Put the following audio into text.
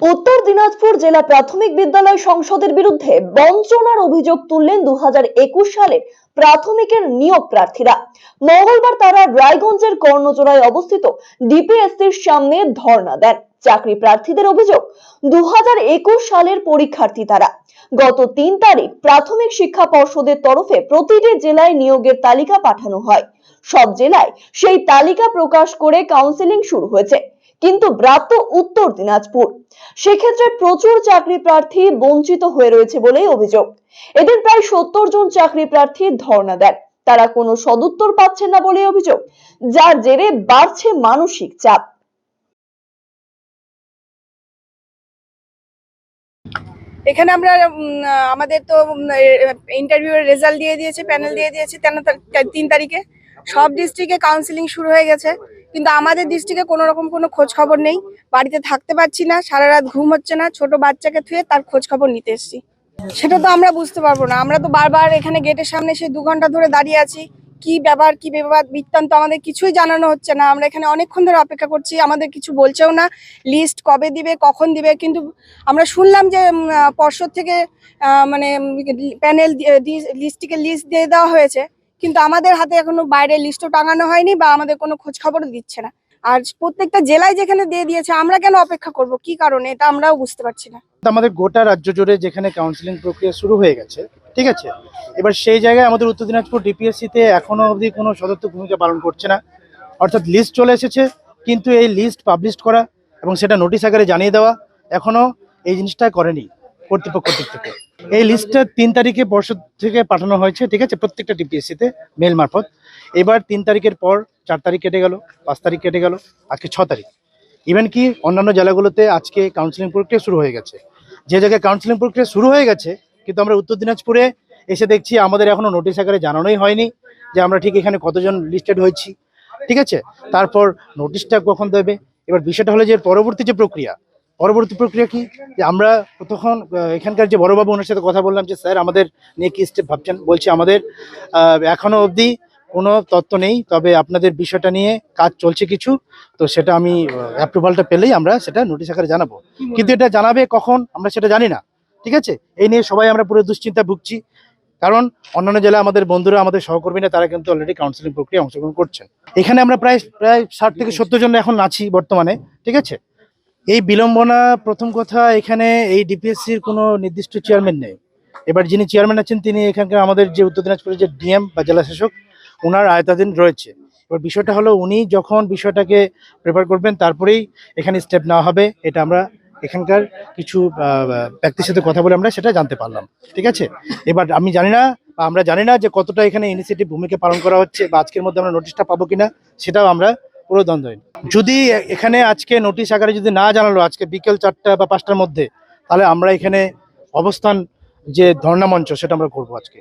উত্তর দিনাজপুর জেলা প্রাথমিক বিদ্যালয় সংসদের বিরুদ্ধে বঞ্চনার অভিযোগ তুললেন দু সালের প্রাথমিকের নিয়োগ প্রার্থীরা। মঙ্গলবার তারা রায়গঞ্জের কর্ণজোড়ায় অবস্থিত ডিপিএসসির সামনে ধর্ণা দেন। চাকরি প্রার্থীদের অভিযোগ দু হাজার একুশ সালের পরীক্ষার্থী তারা। গত তিন তারিখ প্রাথমিক শিক্ষা পর্ষদের তরফে প্রতিটি জেলায় নিয়োগের তালিকা পাঠানো হয়। সব জেলায় সেই তালিকা প্রকাশ করে কাউন্সেলিং শুরু হয়েছে। কিন্তু ব্রাত্য উত্তর দিনাজপুর। সেক্ষেত্রে প্রচুর চাকরি প্রার্থী বঞ্চিত হয়ে রয়েছে বলেই অভিযোগ। এদের প্রায় সত্তর জন চাকরি প্রার্থী ধর্ণা দেন। তারা কোনো সদুত্তর পাচ্ছেন না বলে অভিযোগ, যার জেরে বাড়ছে মানসিক চাপ। এখানে আমরা আমাদের তো ইন্টারভিউ রেজাল্ট দিয়ে দিয়েছে প্যানেল দিয়ে দিয়েছে তিন তারিখে। সব ডিস্ট্রিক্টে কাউন্সিলিং শুরু হয়ে গেছে, কিন্তু আমাদের ডিস্ট্রিক্টে কোনো রকম কোনো খোঁজ খবর নেই। বাড়িতে থাকতে পারছি না, সারা রাত ঘুম হচ্ছে না, ছোট বাচ্চাকে থুয়ে তার খোঁজ খবর নিতে এসেছি। সেটা তো আমরা বুঝতে পারব না। আমরা তো বারবার এখানে গেটের সামনে সেই দু ঘণ্টা ধরে দাঁড়িয়ে আছি। কি ব্যাপার কি ব্যাপার, বৃত্তান্ত আমাদের কিছুই জানানো হচ্ছে না। আমরা এখানে অনেকক্ষণ ধরে অপেক্ষা করছি, আমাদের কিছু বলছেও না। লিস্ট কবে দিবে, কখন দিবে, কিন্তু আমরা শুনলাম যে পর্ষদ থেকে মানে প্যানেল লিস্টটিকে লিস্ট দিয়ে দেওয়া হয়েছে। কিন্তু আমাদের হাতে এখনও বাইরে লিস্টও টাঙানো হয়নি বা আমাদের কোনো খোঁজ খবরও দিচ্ছে না। আর প্রত্যেকটা জেলায় যেখানে দিয়ে দিয়েছে, আমরা কেন অপেক্ষা করব? কি কারণে? এটা আমরাও বুঝতে পারছি না। আমাদের গোটা রাজ্য জুড়ে যেখানে কাউন্সিলিং প্রক্রিয়া শুরু হয়ে গেছে, ঠিক আছে? এবার সেই জায়গায় আমাদের উত্তর দিনাজপুর ডিপিএসসিতে এখনও অবধি কোনো সদস্য ভূমিকা পালন করছে না। অর্থাৎ লিস্ট চলে এসেছে, কিন্তু এই লিস্ট পাবলিশ করা এবং সেটা নোটিশ আকারে জানিয়ে দেওয়া এখনও এই জিনিসটা করেনি। কর্তৃপক্ষ দিক থেকে এই লিস্টটা তিন তারিখে পর্ষদ থেকে পাঠানো হয়েছে, ঠিক আছে? প্রত্যেকটা ডিপিএসসিতে মেল মারফত। এবার তিন তারিখের পর চার তারিখ কেটে গেল, পাঁচ তারিখ কেটে গেল, আজকে ছ তারিখ। ইভেন কি অন্যান্য জেলাগুলোতে আজকে কাউন্সিলিং প্রক্রিয়া শুরু হয়ে গেছে। যে জায়গায় কাউন্সিলিং প্রক্রিয়া শুরু হয়ে গেছে, কিন্তু আমরা উত্তর দিনাজপুরে এসে দেখছি আমাদের এখনও নোটিশ আকারে জানানোই হয়নি যে আমরা ঠিক এখানে কতজন লিস্টেড হয়েছি, ঠিক আছে? তারপর নোটিশটা কখন দেবে? এবার বিষয়টা হলো যে পরবর্তী যে প্রক্রিয়া পরবর্তী প্রক্রিয়া কি? যে আমরা তখন এখানকার যে বড়বাবু ওনার সাথে কথা বললাম যে স্যার আমাদের নিয়ে কি স্টেপ ভাবছেন? বলছি আমাদের আহ, এখনও অবধি কোনো তথ্য নেই তবে আপনাদের বিষয়টা নিয়ে কাজ চলছে কিছু। তো সেটা আমি অ্যাপ্রুভালটা পেলেই আমরা সেটা নোটিশ আকারে জানাব। কিন্তু এটা জানাবে কখন? আমরা সেটা জানি না। ঠিক আছে? এই নিয়ে সবাই আমরা পুরো দুশ্চিন্তা ভুগছি। কারণ অন্যান্য জেলায় আমাদের বন্ধুরা আমাদের সহকর্মীরা তারা কিন্তু অলরেডি কাউন্সিলিং প্রক্রিয়া অংশগ্রহণ করছেন। এখানে আমরা প্রায় প্রায় ষাট থেকে সত্তর জন এখন আছি বর্তমানে। ঠিক আছে? এই বিলম্বনা প্রথম কথা, এখানে এই ডিপিএসসির কোনো নির্দিষ্ট চেয়ারম্যান নেই। এবার যিনি চেয়ারম্যান আছেন, তিনি এখানকার আমাদের যে উত্তর দিনাজপুরের যে ডিএম বা জেলা শাসক ওনার আয়তাধীন রয়েছে। এবার বিষয়টা হলো, উনি যখন বিষয়টাকে প্রেফার করবেন, তারপরেই এখানে স্টেপ নেওয়া হবে। এটা আমরা এখানকার কিছু ব্যক্তির সাথে কথা বলে আমরা সেটা জানতে পারলাম। ঠিক আছে? এবার আমি জানি না আমরা জানি না যে কতটা এখানে ইনিশিয়েটিভ ভূমিকা পালন করা হচ্ছে, বা আজকের মধ্যে আমরা নোটিশটা পাবো কিনা, সেটাও আমরা পুরো দ্বন্দ্বহীন যদি এখানে আজকে নোটিশ আকারে যদি না জানালো, আজকে বিকেল চারটা বা পাঁচটার মধ্যে, তাহলে আমরা এখানে অবস্থান যে ধর্ণা মঞ্চ, সেটা আমরা করব আজকে।